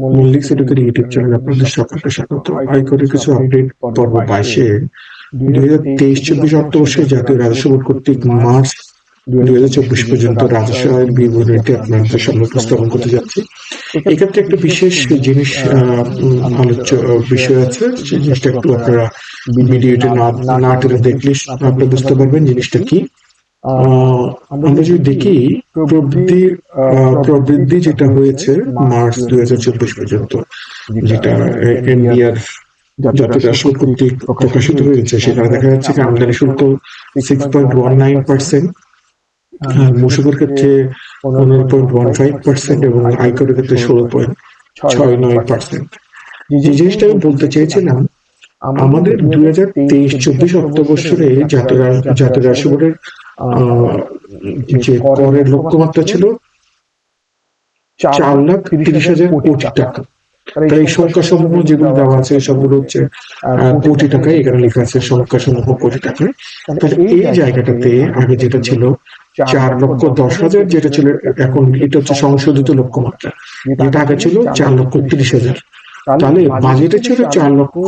Mallick সেটুকের YouTube channel আপনাদের সকলকে স্বাগত আয়করের কিছু আপডেট পর্ব বাইশে দুই হাজার তেইশ চব্বিশ অর্থবর্ষে জাতীয় রাজস্ব বোর্ড কর্তৃক মার্চ দুই হাজার চব্বিশ পর্যন্ত রাজস্ব আয়ের বিবরণীটি আপনাদের সামনে উপস্থাপন করতে যাচ্ছি। এক্ষেত্রে একটা বিশেষ জিনিস আলোচ্য বিষয় আছে সেই জিনিসটা একটু আপনারা ভিডিওটি না না টেনে দেখলে আপনি বুঝতে পারবেন জিনিসটা কি। আমরা যদি দেখি প্রবৃদ্ধির প্রবৃদ্ধি যেটা হয়েছে মার্চ দুই হাজার চব্বিশ পর্যন্ত যেটা এনবিআর রাষ্ট্র কর্তৃক প্রকাশিত হয়েছে। সেখানে দেখা যাচ্ছে যে আমদানি শুল্ক six point one nine percent মূসকের ক্ষেত্রে পনেরো পয়েন্ট ওয়ান ফাইভ পার্সেন্ট এবং আয়করের ক্ষেত্রে ষোলো পয়েন্ট ছয় নয় পার্সেন্ট যে জিনিসটা আমি বলতে চেয়েছিলাম আমাদের দুই হাজার তেইশ চব্বিশ অর্থবর্ষরে জাতীয় জাতীয় রাষ্ট্র বোর্ডের আহ, যে করের লক্ষ্যমাত্রা ছিল চার লাখ তিরিশ হাজার কোটি টাকা। তাহলে এই সংখ্যা সমূহ যেগুলো দেওয়া আছে সবগুলো হচ্ছে কোটি টাকায় এখানে লেখা আছে সংখ্যা সমূহ কোটি টাকায় তাহলে এই জায়গাটাতে আগে যেটা ছিল চার লক্ষ দশ হাজার যেটা ছিল এখন এটা হচ্ছে সংশোধিত লক্ষ্যমাত্রা যেটা আগে ছিল চার লক্ষ তিরিশ হাজার। তাহলে বাজেটে ছিল চার লক্ষ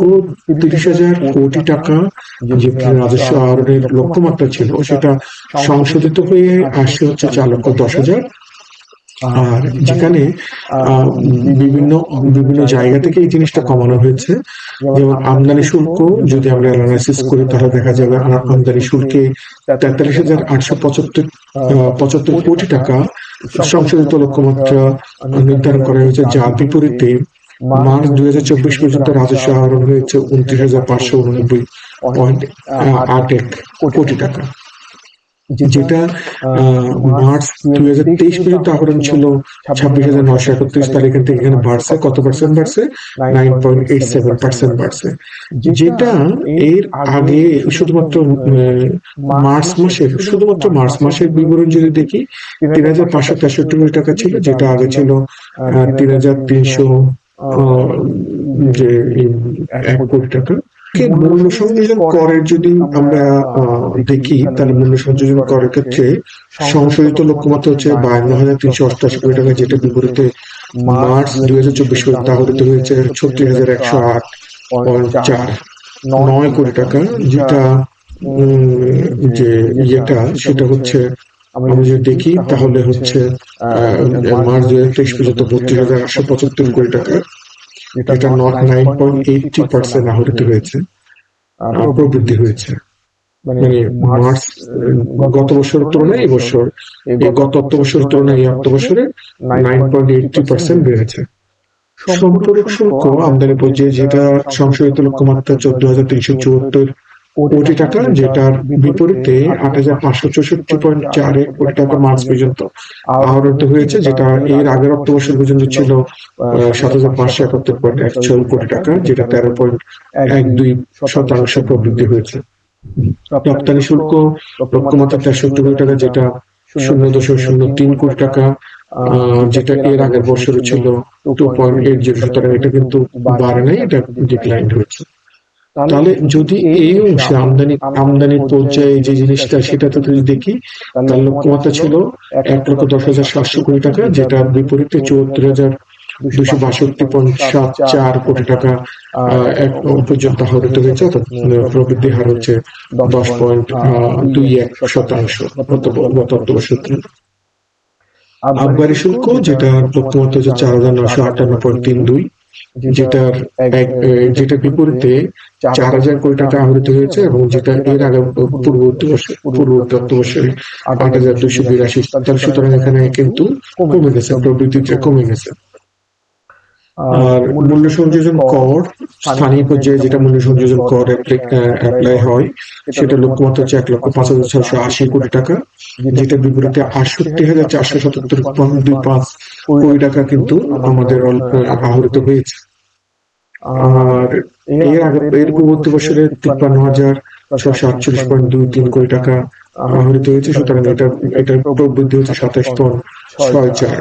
তিরিশ হাজার কোটি টাকা যে রাজস্ব আহরণের লক্ষ্যমাত্রা ছিল সেটা সংশোধিত হয়ে আসছে হচ্ছে চার লক্ষ দশ হাজার। আর যেখানে বিভিন্ন বিভিন্ন জায়গা থেকে এই জিনিসটা কমানো হয়েছে। যেমন আমদানি শুল্ক যদি আমরা অ্যানালাইসিস করি তাহলে দেখা যাবে আমদানি শুল্কে তেতাল্লিশ হাজার আটশো পঁচাত্তর পঁচাত্তর কোটি টাকা সংশোধিত লক্ষ্যমাত্রা নির্ধারণ করা হয়েছে যার বিপরীতে মার্চ দুই হাজার চব্বিশ পর্যন্ত রাজস্ব আহরণ হয়েছে উনত্রিশ হাজার পাঁচশো উননব্বই পয়েন্ট আট এক কোটি টাকা। যেটা মার্চ দুই হাজার তেইশ পর্যন্ত আহরণ ছিল ছাব্বিশ হাজার নশো একত্রিশ তার এখান থেকে এখানে বাড়ছে কত পার্সেন্ট বাড়ছে? Nine point eight seven percent বাড়ছে। যেটা এর আগে শুধুমাত্র মার্চ মাসের শুধুমাত্র মার্চ মাসের বিবরণ যদি দেখি তিন হাজার পাঁচশো তেষট্টি কোটি টাকা ছিল যেটা আগে ছিল তিন হাজার তিনশো যে এক কোটি টাকা। মূল্য সংযোজন করের যদি আমরা দেখি তাহলে মূল্য সংযোজন করের ক্ষেত্রে সংশোধিত লক্ষ্যমাত্রা হচ্ছে বায়ান্ন হাজার তিনশো অষ্টাশি কোটি টাকা যেটা বিপরীতে মার্চ দুই হাজার চব্বিশ পর্যন্ত আহরিত হয়েছে ছত্রিশ হাজার একশো আট পয়েন্ট চার নয় কোটি টাকা যেটা উম, যে ইয়েটা সেটা হচ্ছে আমরা যদি দেখি তাহলে হচ্ছে মার্চ দুই হাজার তেইশ পর্যন্ত বত্রিশ হাজার আটশো পঁচাত্তর কোটি টাকা। এটা nought nine point eighty percent আহরিত হয়েছে প্রবৃদ্ধি হয়েছে। মানে মার্চ গত বছরের তুলনায় এই বছর গত অর্থ বছরের তুলনায় এই অর্থ বছরে নাইন পয়েন্ট এইটটি পার্সেন্ট বেড়েছে। সম্পূরক শুল্ক আমদানি পর্যায়ে যেটা সংশোধিত লক্ষ্যমাত্রা চোদ্দ হাজার তিনশো চুয়াত্তর কোটি টাকা যেটার বিপরীতে আট হাজার পাঁচশো চৌষট্টি পয়েন্ট চার এক কোটি টাকা মার্চ পর্যন্ত আহরিত হয়েছে যেটা এর আগের বছর পর্যন্ত ছিল সাত হাজার পাঁচশো একাত্তর পয়েন্ট এক ছয় কোটি টাকা যেটা তেরো পয়েন্ট এক দুই শতাংশ প্রবৃদ্ধি হয়েছে। রপ্তানি শুল্ক লক্ষ্যমাত্রা তেষট্টি কোটি টাকা যেটা শূন্য দশমিক শূন্য তিন কোটি টাকা আহ, যেটা এর আগের বছরে ছিল টু পয়েন্ট এইট জিরো সুতরাং এটা কিন্তু বাড়ে নাই এটা ডিক্লাইন হয়েছে। তাহলে যদি এই অংশে আমদানি আমদানির পর্যায়ে যে জিনিসটা সেটা তো যদি দেখি তার লক্ষ্যমাত্রা ছিল এক লক্ষ দশ হাজার সাতশো কোটি টাকা যেটা বিপরীতে চুয়াত্তর হাজার দুশো বাষট্টি পয়েন্ট সাত চার কোটি টাকা এক পর্যন্ত আহরিত হয়েছে অর্থাৎ প্রবৃদ্ধি হার হচ্ছে দশ পয়েন্ট দুই এক শতাংশ গত অর্থবর্ষের আবগারি শুল্ক যেটা লক্ষ্যমাত্রা হচ্ছে চার হাজার নশো আটান্ন পয়েন্ট তিন দুই যেটার যেটা যেটার বিপরীতে চার হাজার কোটি টাকা আহরিত হয়েছে এবং যেটা এর আগে পূর্ববর্তী বছর পূর্ববর্তী অর্থ বছরে আট হাজার দুইশো বিরাশি সুতরাং এখানে কিন্তু কমে গেছে। প্রবৃত্তিটা কমে গেছে। আর মূল্য সংযোজন কর স্থানীয় পর্যায়ে যেটা মূল্য সংযোজন কর অ্যাপ্লাই হয় সেটা লক্ষ্যমাত্রা হচ্ছে এক লক্ষ পাঁচ হাজার ছশো আশি কোটি টাকা যেটা বিপরীতে আটষট্টি হাজার চারশো সাতাত্তর পয়েন্ট দুই পাঁচ কোটি টাকা কিন্তু আমাদের অল্প আহরিত হয়েছে। আর এর আগে এর পূর্ববর্তী বছরে তিপ্পান্ন হাজার ছশো আটচল্লিশ পয়েন্ট দুই তিন কোটি টাকা আহরিত হয়েছে সুতরাং এটা এটার প্রবৃদ্ধি হচ্ছে সাতাশ পয়েন্ট ছয় চার।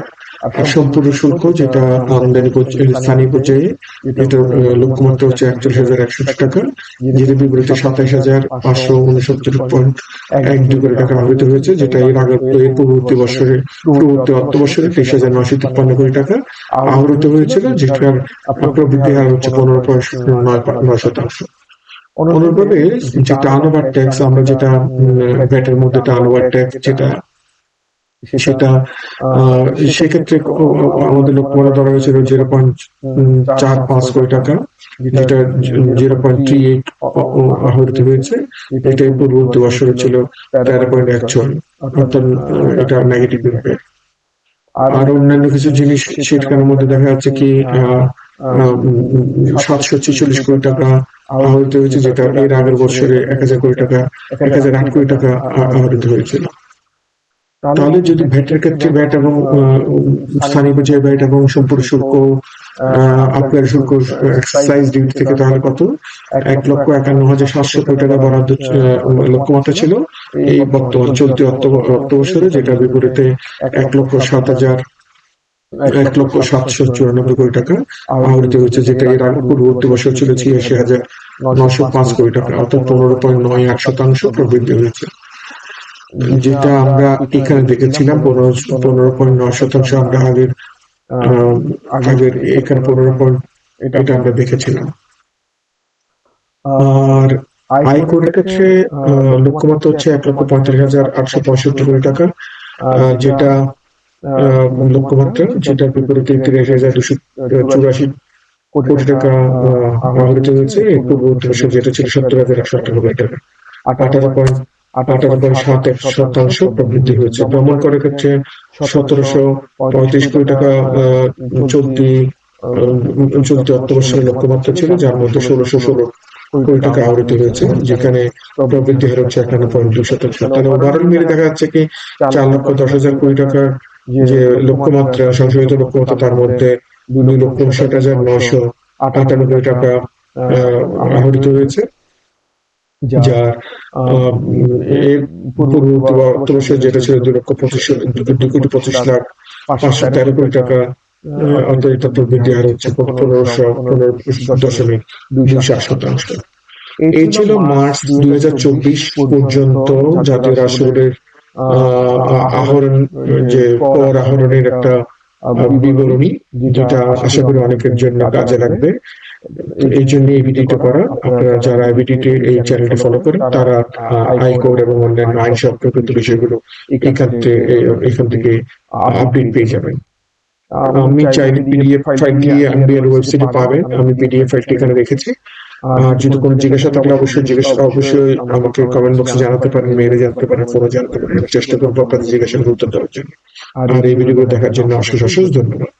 সম্পূর্ণ শুল্ক যেটা আমদানি স্থানীয় পর্যায়ে এটা লক্ষ্যমাত্রা হচ্ছে একচল্লিশ হাজার একশো টাকা যেটা বিপরীতে সাতাইশ হাজার পাঁচশো উনসত্তর পয়েন্ট এক দুই কোটি টাকা আহরিত হয়েছে, যেটা এর আগে পূর্ববর্তী বছরে পূর্ববর্তী অর্থ বছরে তেইশ হাজার নশো তিপ্পান্ন কোটি টাকা আহরিত হয়েছিল, যেটার প্রবৃদ্ধি হার হচ্ছে পনেরো পয়েন্ট নয় নয় শতাংশ। অনুরূপভাবে যে টার্নওভার ট্যাক্স আমরা যেটা ভ্যাটের মধ্যে টার্নওভার ট্যাক্স যেটা সেটা আহ, সেক্ষেত্রে আমাদের লক্ষ্যমাত্রা ধরা হয়েছিল জিরো পয়েন্ট চার পাঁচ কোটি টাকা যেটা জিরো পয়েন্ট থ্রি এইট আহরিত হয়েছে। এটা পূর্ববর্তী বছরে ছিল তেরো পয়েন্ট এক ছয় অর্থাৎ এটা নেগেটিভ ইম্প্যাক্ট আর অন্যান্য কিছু জিনিস সেটার মধ্যে দেখা যাচ্ছে কি সাতশো ছেচল্লিশ কোটি টাকা আহরিত হয়েছে যেটা এর আগের বছরে এক হাজার কোটি টাকা এক হাজার আট কোটি টাকা আহরিত হয়েছিল। তাহলে যদি ভ্যাটের ক্ষেত্রে ভ্যাট এবং স্থানীয় পর্যায়ে ভ্যাট এবং সম্পূর্ণ শুল্ক আপনার শুল্ক এক্সাইজ ডিউটি থেকে তাহলে কত? এক লক্ষ একান্ন হাজার সাতশো কোটি টাকা বরাদ্দ লক্ষ্যমাত্রা ছিল এই বর্তমান চলতি অর্থ অর্থ বছরে যেটা বিপরীতে এক লক্ষ সাত হাজার এক লক্ষ সাতশো চুরানব্বই কোটি টাকা আহরিত হয়েছে যেটা এর আগে পূর্ববর্তী বছর ছিল ছিয়াশি হাজার নশো পাঁচ কোটি টাকা অর্থাৎ পনেরো পয়েন্ট নয় আট শতাংশ প্রবৃদ্ধি হয়েছে। যেটা আমরা এখানে দেখেছিলাম পনেরো পনেরো পয়েন্ট নয় শতাংশ আমরা আগের আগের এখানে পনেরো পয়েন্ট এটা আমরা দেখেছিলাম। আর আয় করের ক্ষেত্রে লক্ষ্যমাত্রা হচ্ছে এক লক্ষ পঁয়তাল্লিশ হাজার আটশো পঁয়ষট্টি কোটি টাকা যেটা লক্ষ্যমাত্রা যেটা বিপরীতে তিরিশ হাজার দুশো চুরাশি কোটি টাকা আহ, আহরিত হয়েছে। বছর যেটা ছিল সত্তর হাজার একশো আটান্ন কোটি টাকা। আট আঠারো পয়েন্ট শতাংশ প্রবৃদ্ধি হয়েছে। ভ্রমণ করার ক্ষেত্রে সতেরোশো পঁয়ত্রিশ কোটি টাকা চলতি চলতি অর্থ লক্ষ্যমাত্রা ছিল যার মধ্যে ষোলোশো ষোলো টাকা যেখানে প্রবৃদ্ধি হার হচ্ছে একান্ন পয়েন্ট দুই শতাংশ। তাহলে মিলে দেখা যাচ্ছে কি চার লক্ষ দশ হাজার কোটি টাকার যে লক্ষ্যমাত্রা সংশোধিত লক্ষ্যমাত্রা তার মধ্যে দুই লক্ষ ষাট হাজার নয়শো আটান্ন কোটি টাকা আহ, আহরিত হয়েছে। যার এর পূর্ববর্তী অর্থ বছর যেটা ছিল দুই লক্ষ পঁচিশ দুই কোটি পঁচিশ লাখ পাঁচশো তেরো কোটি টাকা হার হচ্ছে পনেরোশো পনেরো দশমিক দুইশো আট শতাংশ। এই ছিল মার্চ দুই হাজার চব্বিশ পর্যন্ত জাতীয় আহরণ যে কর আহরণের একটা বিবরণী যেটা আশা করি অনেকের জন্য কাজে লাগবে। এই জন্য এই ভিডিওটা করা। আপনারা যারা ভিডিওটি এই চ্যানেলটি ফলো করেন তারা আই কোড এবং অন্যান্য আইন সম্পর্কিত বিষয়গুলো এখান থেকে এখান থেকে আপডেট পেয়ে যাবেন। আমি চাইলে পিডিএফ ফাইল দিয়ে এনবিআর ওয়েবসাইটে পাবেন। আমি পিডিএফ ফাইলটি এখানে রেখেছি। আর যদি কোনো জিজ্ঞাসা থাকলে অবশ্যই জিজ্ঞাসা অবশ্যই আমাকে কমেন্ট বক্সে জানাতে পারেন মেইলে জানতে পারেন ফোনে জানতে পারেন। চেষ্টা করব আপনাদের জিজ্ঞাসার উত্তর দেওয়ার জন্য। আর এই ভিডিওগুলো দেখার জন্য অশেষ অশেষ ধন্যবাদ।